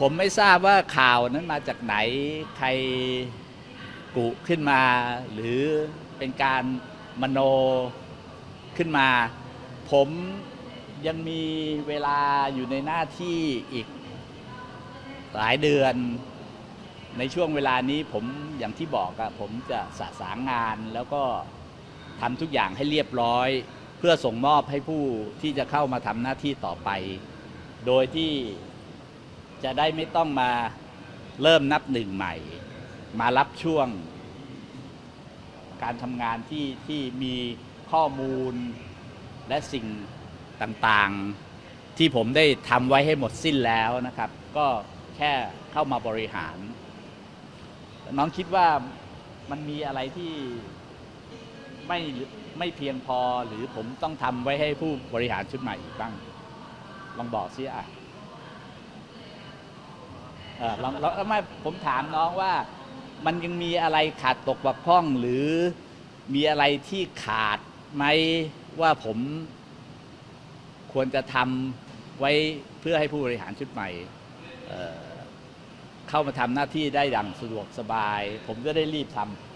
ผมไม่ทราบว่าข่าวนั้นมาจากไหนใครกุขึ้นมา หรือเป็นการมโนขึ้นมา ผมยังมีเวลาอยู่ในหน้าที่อีกหลายเดือน ในช่วงเวลานี้ผมอย่างที่บอกอะผมจะสะสางงานแล้วก็ทำทุกอย่างให้เรียบร้อย เพื่อส่งมอบให้ผู้ที่จะเข้ามาทำหน้าที่ต่อไป โดยที่ จะได้ไม่ต้องมาเริ่มนับหนึ่งใหม่ มารับช่วง การทำงานที่ที่มีข้อมูลและสิ่งต่างๆ ที่ผมได้ทำไว้ให้หมดสิ้นแล้วนะครับ ก็แค่เข้ามาบริหาร น้องคิดว่ามันมีอะไรที่ไม่ไม่เพียงพอหรือผมต้องทำไว้ให้ผู้บริหารชุดใหม่อีกบ้าง ลองบอกซิอะ เออลองลองไม่ผมถามน้องว่า มันยังมีอะไรขาดตกบกพร่องหรือมีอะไรที่ขาดไหมว่าผมควรจะทำไว้เพื่อให้ผู้บริหารชุดใหม่เอ่อเข้ามาทำหน้าที่ได้อย่างสะดวกสบาย ผมจะได้รีบทำ